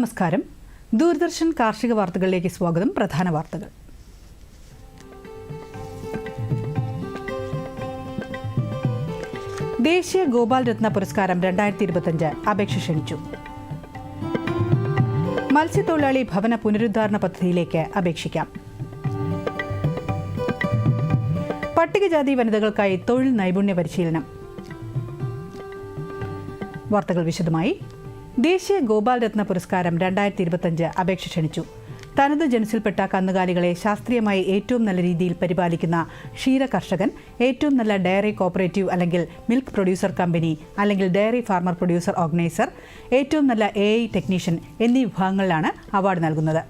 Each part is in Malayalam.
നമസ്കാരം. ദൂരദർശൻ കാർഷിക വാർത്തകളിലേക്ക് സ്വാഗതം. പ്രധാന വാർത്തകൾ. ദേശീയ ഗോപാൽ രത്ന പുരസ്കാരം രണ്ടായിരത്തി ഇരുപത്തിയഞ്ച് അപേക്ഷ ക്ഷണിച്ചു. മത്സ്യത്തൊഴിലാളി ഭവന പുനരുദ്ധാരണ പദ്ധതിയിലേക്ക് അപേക്ഷിക്കാം. പട്ടികജാതി വനിതകൾക്കായി തൊഴിൽ നൈപുണ്യ പരിശീലനം. വാർത്തകൾ വിശദമായി. ദേശീയ ഗോപാൽ രത്ന പുരസ്കാരം രണ്ടായിരത്തി ഇരുപത്തഞ്ച് അപേക്ഷ ക്ഷണിച്ചു. തനത് ജനസിൽപ്പെട്ട കന്നുകാലികളെ ശാസ്ത്രീയമായി ഏറ്റവും നല്ല രീതിയിൽ പരിപാലിക്കുന്ന ക്ഷീര കർഷകൻ ഏറ്റവും നല്ല ഡയറി കോപ്പറേറ്റീവ് അല്ലെങ്കിൽ മിൽക്ക് പ്രൊഡ്യൂസർ കമ്പനി അല്ലെങ്കിൽ ഡയറി ഫാർമർ പ്രൊഡ്യൂസർ ഓർഗനൈസർ ഏറ്റവും നല്ല എ ഐ ടെക്നീഷ്യൻ എന്നീ വിഭാഗങ്ങളിലാണ് അവാർഡ് നൽകുന്നത്.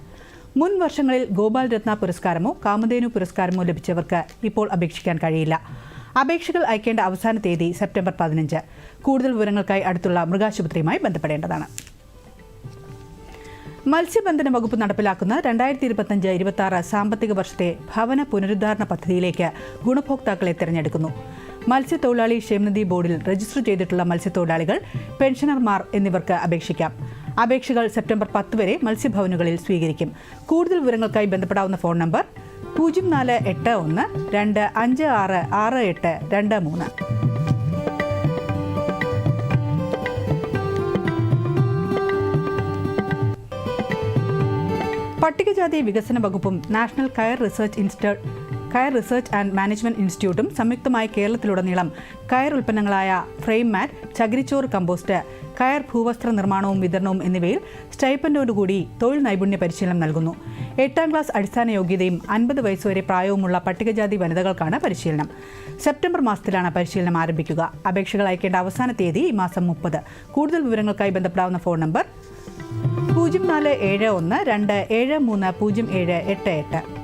മുൻ വർഷങ്ങളിൽ ഗോപാൽ രത്ന പുരസ്കാരമോ കാമധേനു പുരസ്കാരമോ ലഭിച്ചവർക്ക് ഇപ്പോൾ അപേക്ഷിക്കാൻ കഴിയില്ല. അപേക്ഷകൾ അയക്കേണ്ട അവസാന തീയതി സെപ്റ്റംബർ പതിനഞ്ച്. കൂടുതൽ വിവരങ്ങൾക്കായി അടുത്തുള്ള മൃഗാശുപത്രിയുമായി ബന്ധപ്പെടേണ്ടതാണ്. മത്സ്യബന്ധന വകുപ്പ് നടപ്പിലാക്കുന്ന രണ്ടായിരത്തി ഇരുപത്തഞ്ച് ഇരുപത്തി ആറ് സാമ്പത്തിക വർഷത്തെ ഭവന പുനരുദ്ധാരണ പദ്ധതിയിലേക്ക് ഗുണഭോക്താക്കളെ തിരഞ്ഞെടുക്കുന്നു. മത്സ്യത്തൊഴിലാളി ക്ഷേമനിധി ബോർഡിൽ രജിസ്റ്റർ ചെയ്തിട്ടുള്ള മത്സ്യത്തൊഴിലാളികൾ പെൻഷനർമാർ എന്നിവർക്ക് അപേക്ഷിക്കാം. അപേക്ഷകൾ സെപ്റ്റംബർ പത്ത് വരെ മത്സ്യഭവനുകളിൽ സ്വീകരിക്കും. കൂടുതൽ വിവരങ്ങൾക്കായി ബന്ധപ്പെടാവുന്ന ഫോൺ നമ്പർ പൂജ്യം നാല് എട്ട് ഒന്ന് രണ്ട് അഞ്ച് ആറ് ആറ് എട്ട് രണ്ട് മൂന്ന്. പട്ടികജാതി വികസന വകുപ്പും national coir research institute coir research and management ഇൻസ്റ്റിറ്റ്യൂട്ടും സംയുക്തമായി കേരളത്തിലുടനീളം കയർ ഉൽപ്പന്നങ്ങളായ ഫ്രെയിം മാറ്റ് ചകിരിച്ചോറ് കമ്പോസ്റ്റ് കയർ ഭൂവസ്ത്ര നിർമ്മാണവും വിതരണവും എന്നിവയിൽ സ്റ്റൈപ്പൻഡോടുകൂടി തൊഴിൽ നൈപുണ്യ പരിശീലനം നൽകുന്നു. എട്ടാം ക്ലാസ് അടിസ്ഥാന യോഗ്യതയും അൻപത് വയസ്സുവരെ പ്രായവുമുള്ള പട്ടികജാതി വനിതകൾക്കാണ് പരിശീലനം. സെപ്റ്റംബർ മാസത്തിലാണ് പരിശീലനം ആരംഭിക്കുക. അപേക്ഷകൾ അയക്കേണ്ട അവസാന തീയതി ഈ മാസം മുപ്പത്. കൂടുതൽ വിവരങ്ങൾക്കായി ബന്ധപ്പെടാവുന്ന ഫോൺ നമ്പർ പൂജ്യം നാല് ഏഴ് ഒന്ന് രണ്ട് ഏഴ് മൂന്ന് പൂജ്യം ഏഴ് എട്ട് എട്ട്.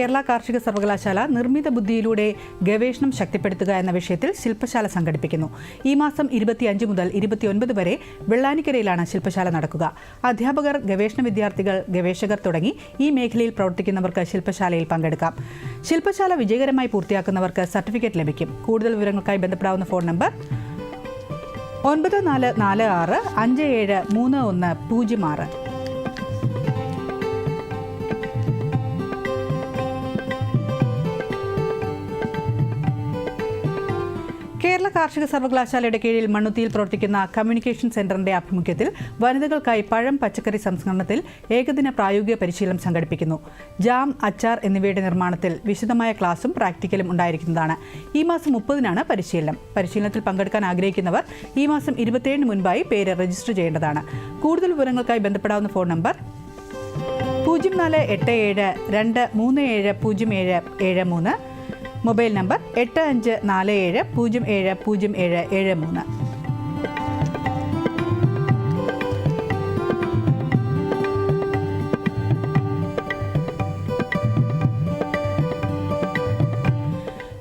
കേരള കാർഷിക സർവകലാശാല നിർമ്മിത ബുദ്ധിയിലൂടെ ഗവേഷണം ശക്തിപ്പെടുത്തുക എന്ന വിഷയത്തിൽ ശില്പശാല സംഘടിപ്പിക്കുന്നു. ഈ മാസം ഇരുപത്തിയഞ്ച് മുതൽ ഇരുപത്തിയൊൻപത് വരെ വെള്ളാനിക്കരയിലാണ് ശില്പശാല നടക്കുക. അധ്യാപകർ ഗവേഷണ വിദ്യാർത്ഥികൾ ഗവേഷകർ തുടങ്ങി ഈ മേഖലയിൽ പ്രവർത്തിക്കുന്നവർക്ക് ശില്പശാലയിൽ പങ്കെടുക്കാം. ശില്പശാല വിജയകരമായി പൂർത്തിയാക്കുന്നവർക്ക് സർട്ടിഫിക്കറ്റ് ലഭിക്കും. കൂടുതൽ വിവരങ്ങൾക്കായി ബന്ധപ്പെടാവുന്ന ഫോൺ നമ്പർ ഒൻപത് നാല് നാല് ആറ് അഞ്ച് ഏഴ് മൂന്ന് ഒന്ന് പൂജ്യം ആറ്. കേരള കാർഷിക സർവകലാശാലയുടെ കീഴിൽ മണ്ണുത്തിയിൽ പ്രവർത്തിക്കുന്ന കമ്മ്യൂണിക്കേഷൻ സെന്ററിന്റെ ആഭിമുഖ്യത്തിൽ വനിതകൾക്കായി പഴം പച്ചക്കറി സംസ്കരണത്തിൽ ഏകദിന പ്രായോഗിക പരിശീലനം സംഘടിപ്പിക്കുന്നു. ജാം അച്ചാർ എന്നിവയുടെ നിർമ്മാണത്തിൽ വിശദമായ ക്ലാസും പ്രാക്ടിക്കലും ഉണ്ടായിരിക്കുന്നതാണ്. ഈ മാസം മുപ്പതിനാണ് പരിശീലനം. പരിശീലനത്തിൽ പങ്കെടുക്കാൻ ആഗ്രഹിക്കുന്നവർ ഈ മാസം ഇരുപത്തിയേഴിന് മുൻപായി പേര് രജിസ്റ്റർ ചെയ്യേണ്ടതാണ്. കൂടുതൽ വിവരങ്ങൾക്കായി ബന്ധപ്പെടാവുന്ന ഫോൺ നമ്പർ പൂജ്യം നാല് എട്ട് ഏഴ് രണ്ട് മൂന്ന് ഏഴ് പൂജ്യം ഏഴ് ഏഴ് മൂന്ന് മൊബൈൽ നമ്പർ എട്ട് അഞ്ച് നാല് ഏഴ് പൂജ്യം ഏഴ് പൂജ്യം ഏഴ് ഏഴ് മൂന്ന്.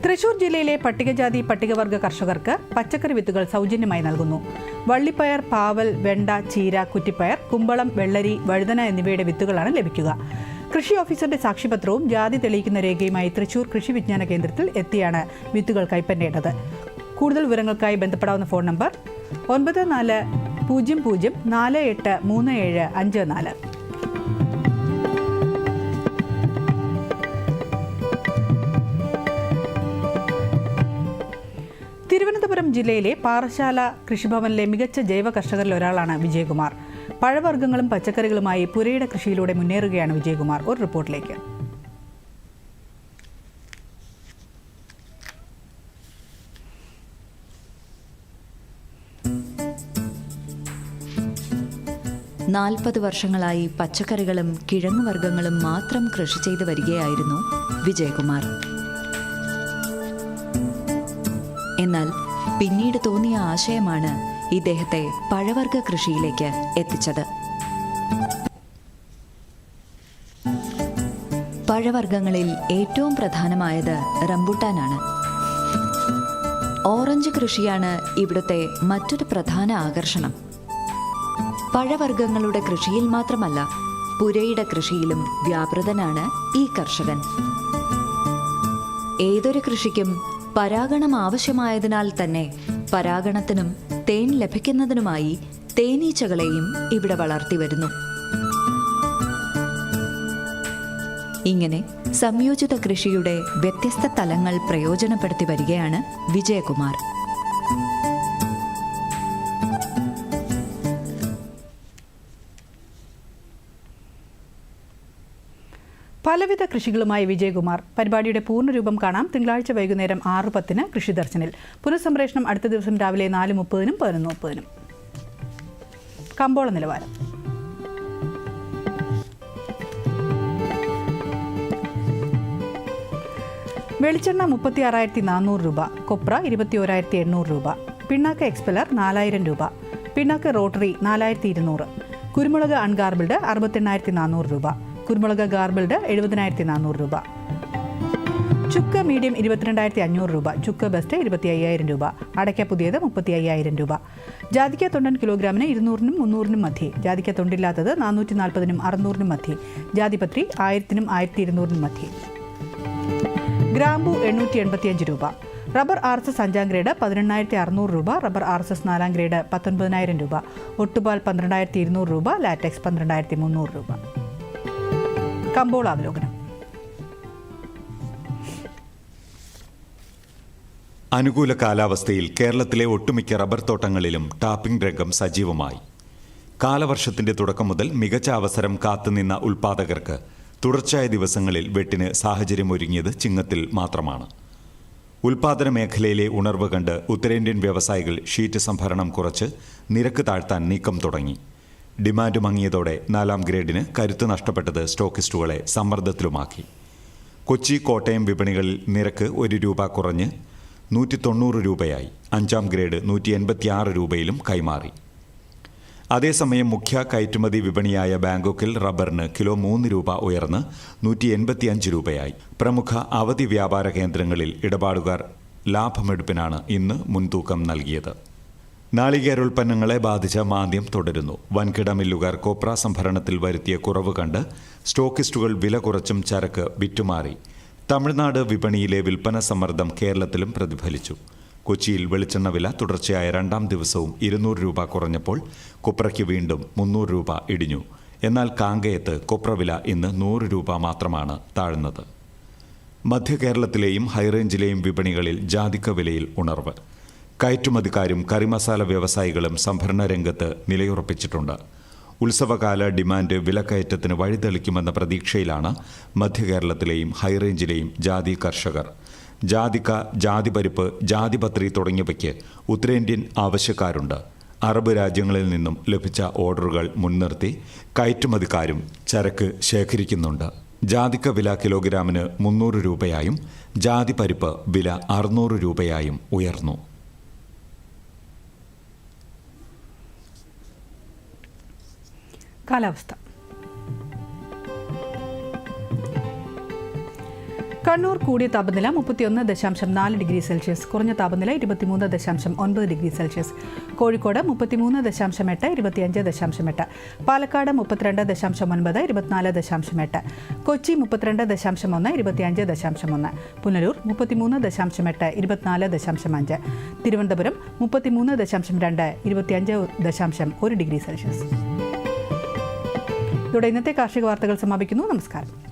തൃശൂർ ജില്ലയിലെ പട്ടികജാതി പട്ടികവർഗ കർഷകർക്ക് പച്ചക്കറി വിത്തുകൾ സൗജന്യമായി നൽകുന്നു. വള്ളിപ്പയർ പാവൽ വെണ്ട ചീര കുറ്റിപ്പയർ കുമ്പളം വെള്ളരി വഴുതന എന്നിവയുടെ വിത്തുകളാണ് ലഭിക്കുക. കൃഷി ഓഫീസറുടെ സാക്ഷിപത്രവും ജാതി തെളിയിക്കുന്ന രേഖയുമായി തൃശൂർ കൃഷി വിജ്ഞാന കേന്ദ്രത്തിൽ എത്തിയാണ് വിത്തുകൾ കൈപ്പറ്റേണ്ടത്. കൂടുതൽ വിവരങ്ങൾക്കായി ബന്ധപ്പെടാവുന്ന ഫോൺ നമ്പർ ഒൻപത് നാല് പൂജ്യം പൂജ്യം നാല് എട്ട് മൂന്ന് ഏഴ് അഞ്ച് നാല്. തിരുവനന്തപുരം ജില്ലയിലെ പാറശാല കൃഷിഭവനിലെ മികച്ച ജൈവ കർഷകരിൽ ഒരാളാണ് വിജയകുമാർ. പഴവർഗങ്ങളും പച്ചക്കറികളുമായി പുരയുടെ കൃഷിയിലൂടെ മുന്നേറുകയാണ് വിജയകുമാർ. ഒരു റിപ്പോർട്ടിലേക്ക്. നാൽപ്പത് വർഷങ്ങളായി പച്ചക്കറികളും കിഴങ്ങുവർഗങ്ങളും മാത്രം കൃഷി ചെയ്തു വരികയായിരുന്നു വിജയകുമാർ. എന്നാൽ പിന്നീട് തോന്നിയ ആശയമാണ് ഇദ്ദേഹത്തെ പഴവർഗ കൃഷിയിലേക്ക് എത്തിച്ചത്. പഴവർഗങ്ങളിൽ ഏറ്റവും പ്രധാനമായത് റംബുട്ടാനാണ്. ഓറഞ്ച് കൃഷിയാണ് ഇവിടുത്തെ മറ്റൊരു പ്രധാന ആകർഷണം. പഴവർഗങ്ങളുടെ കൃഷിയിൽ മാത്രമല്ല പുരയുടെ കൃഷിയിലും വ്യാപൃതനാണ് ഈ കർഷകൻ. ഏതൊരു കൃഷിക്കും പരാഗണം ആവശ്യമായതിനാൽ തന്നെ പരാഗണത്തിനും തേൻ ലഭിക്കുന്നതിനുമായി തേനീച്ചകളെയും ഇവിടെ വളർത്തി വരുന്നു. ഇങ്ങനെ സംയോജിത കൃഷിയുടെ വ്യത്യസ്ത തലങ്ങൾ പ്രയോജനപ്പെടുത്തി വരികയാണ് വിജയകുമാർ. പലവിധ കൃഷികളുമായി വിജയകുമാർ. പരിപാടിയുടെ പൂർണരൂപം കാണാം. തിങ്കളാഴ്ച വൈകുന്നേരം ആറ് പത്തിന് കൃഷി ദർശനിൽ. പുനഃസംപ്രേഷണം അടുത്ത ദിവസം രാവിലെ നാല് മുപ്പതിനും പതിനൊന്ന് മുപ്പതിനും. കമ്പോള നിലവാരം. വെളിച്ചെണ്ണ മുപ്പത്തി ആറായിരത്തി നാനൂറ് രൂപ. കൊപ്ര ഇരുപത്തി ഓരായിരത്തി എണ്ണൂറ് രൂപ. പിണ്ണാക്ക് എക്സ്പെലർ നാലായിരം രൂപ. പിണ്ണാക്ക് റോട്ടറി നാലായിരത്തി ഇരുന്നൂറ് കുരുമുളക് അൺഗാർബിൾഡ് അറുപത്തെണ്ണായിരത്തി നാനൂറ് രൂപ. കുരുമുളക് ഗാർബിൾഡ് എഴുപതിനായിരത്തി നാനൂറ് രൂപ. ചുക്ക് മീഡിയം ഇരുപത്തിരണ്ടായിരത്തി അഞ്ഞൂറ് രൂപ. ചുക്ക് ബെസ്റ്റ് ഇരുപത്തി അയ്യായിരം രൂപ. അടയ്ക്ക പുതിയത് മുപ്പത്തി അയ്യായിരം രൂപ. ജാതിക്ക തൊണ്ടൻ കിലോഗ്രാമിന് ഇരുന്നൂറിനും മുന്നൂറിനും മധ്യേ. ജാതിക്ക തൊണ്ടില്ലാത്തത് നാനൂറ്റി നാൽപ്പതിനും അറുന്നൂറിനും മധ്യേ. ജാതിപത്രി ആയിരത്തിനും ആയിരത്തി ഇരുന്നൂറിനും മധ്യേ. ഗ്രാമ്പു എണ്ണൂറ്റി എൺപത്തിയഞ്ച് രൂപ. റബ്ബർ ആർ എസ് എസ് അഞ്ചാം ഗ്രേഡ് പതിനെണ്ണായിരത്തി അറുന്നൂറ് രൂപ. റബ്ബർ ആർ എസ് എസ് നാലാം ഗ്രേഡ് പത്തൊൻപതിനായിരം രൂപ. ഒട്ടുപാൽ പന്ത്രണ്ടായിരത്തി ഇരുന്നൂറ് രൂപ. ലാറ്റക്സ് പന്ത്രണ്ടായിരത്തി മുന്നൂറ് രൂപ. കമ്പോള അവലോകനം അനുകൂല കാലാവസ്ഥയിൽ കേരളത്തിലെ ഒട്ടുമിക്ക റബ്ബർ തോട്ടങ്ങളിലും ടാപ്പിംഗ് രംഗം സജീവമായി. കാലവർഷത്തിന്റെ തുടക്കം മുതൽ മികച്ച അവസരം കാത്തുനിന്ന ഉൽപാദകർക്ക് തുടർച്ചയായ ദിവസങ്ങളിൽ വെട്ടിന് സാഹചര്യമൊരുങ്ങിയത് ചിങ്ങത്തിൽ മാത്രമാണ്. ഉൽപാദന മേഖലയിലെ ഉണർവ് കണ്ട് ഉത്തരേന്ത്യൻ വ്യവസായികൾ ഷീറ്റ് സംഭരണം കുറച്ച് നിരക്ക് താഴ്ത്താൻ നീക്കം തുടങ്ങി. ഡിമാൻഡ് മങ്ങിയതോടെ നാലാം ഗ്രേഡിന് കരുത്ത് നഷ്ടപ്പെട്ടത് സ്റ്റോക്കിസ്റ്റുകളെ സമ്മർദ്ദത്തിലുമാക്കി. കൊച്ചി കോട്ടയം വിപണികളിൽ നിരക്ക് ഒരു രൂപ കുറഞ്ഞ് നൂറ്റി തൊണ്ണൂറ് രൂപയായി. അഞ്ചാം ഗ്രേഡ് നൂറ്റി എൺപത്തിയാറ് രൂപയിലും കൈമാറി. അതേസമയം മുഖ്യ കയറ്റുമതി വിപണിയായ ബാങ്കോക്കിൽ റബ്ബറിന് കിലോ മൂന്ന് രൂപ ഉയർന്ന് നൂറ്റി എൺപത്തിയഞ്ച് രൂപയായി. പ്രമുഖ അവധി വ്യാപാര കേന്ദ്രങ്ങളിൽ ഇടപാടുകാർ ലാഭമെടുപ്പിനാണ് ഇന്ന് മുൻതൂക്കം നൽകിയത്. നാളികേരോൽപ്പന്നങ്ങളെ ബാധിച്ച മാന്ദ്യം തുടരുന്നു. വൻകിട മില്ലുകാർ കോപ്ര സംഭരണത്തിൽ വരുത്തിയ കുറവ് കണ്ട് സ്റ്റോക്കിസ്റ്റുകൾ വില കുറച്ചും ചരക്ക് വിറ്റുമാറി. തമിഴ്നാട് വിപണിയിലെ വിൽപ്പന സമ്മർദ്ദം കേരളത്തിലും പ്രതിഫലിച്ചു. കൊച്ചിയിൽ വെളിച്ചെണ്ണ വില തുടർച്ചയായ രണ്ടാം ദിവസവും ഇരുന്നൂറ് രൂപ കുറഞ്ഞപ്പോൾ കൊപ്രയ്ക്ക് വീണ്ടും മുന്നൂറ് രൂപ ഇടിഞ്ഞു. എന്നാൽ കാങ്കയത്ത് കൊപ്ര വില ഇന്ന് നൂറ് രൂപ മാത്രമാണ് താഴ്ന്നത്. മധ്യകേരളത്തിലെയും ഹൈറേഞ്ചിലെയും വിപണികളിൽ ജാതിക്ക വിലയിൽ ഉണർവ്. കയറ്റുമതിക്കാരും കറിമസാല വ്യവസായികളും സംഭരണ രംഗത്ത് നിലയുറപ്പിച്ചിട്ടുണ്ട്. ഉത്സവകാല ഡിമാൻഡ് വിലക്കയറ്റത്തിന് വഴിതെളിക്കുമെന്ന പ്രതീക്ഷയിലാണ് മധ്യകേരളത്തിലെയും ഹൈറേഞ്ചിലെയും ജാതി കർഷകർ. ജാതിക്ക ജാതിപരിപ്പ് ജാതിപത്രി തുടങ്ങിയവയ്ക്ക് ഉത്തരേന്ത്യൻ ആവശ്യക്കാരുണ്ട്. അറബ് രാജ്യങ്ങളിൽ നിന്നും ലഭിച്ച ഓർഡറുകൾ മുൻനിർത്തി കയറ്റുമതിക്കാരും ചരക്ക് ശേഖരിക്കുന്നുണ്ട്. ജാതിക്ക വില കിലോഗ്രാമിന് മുന്നൂറ് രൂപയായും ജാതിപരിപ്പ് വില അറുന്നൂറ് രൂപയായും ഉയർന്നു. കാലാവസ്ഥ. കണ്ണൂർ കൂടിയ താപനില മുപ്പത്തിയൊന്ന് ദശാംശം നാല് ഡിഗ്രി സെൽഷ്യസ് കുറഞ്ഞ താപനില ഇരുപത്തിമൂന്ന് ദശാംശം ഒൻപത് ഡിഗ്രി സെൽഷ്യസ് കോഴിക്കോട് മുപ്പത്തിമൂന്ന് ദശാംശം എട്ട് ഇരുപത്തിയഞ്ച് ദശാംശം എട്ട് പാലക്കാട് മുപ്പത്തിരണ്ട് ദശാംശം ഒൻപത് ഇരുപത്തിനാല് ദശാംശം എട്ട് കൊച്ചി മുപ്പത്തിരണ്ട് ദശാംശം ഒന്ന് ഇരുപത്തിയഞ്ച് ദശാംശം ഒന്ന് പുനലൂർ മുപ്പത്തിമൂന്ന് ദശാംശം എട്ട് ഇരുപത്തിനാല് ദശാംശം അഞ്ച് തിരുവനന്തപുരം മുപ്പത്തിമൂന്ന് ദശാംശം രണ്ട് ഇരുപത്തിയഞ്ച് ദശാംശം ഒരു ഡിഗ്രി സെൽഷ്യസ്. ഇതോടെ ഇന്നത്തെ കാർഷിക വാർത്തകൾ സമാപിക്കുന്നു. നമസ്കാരം.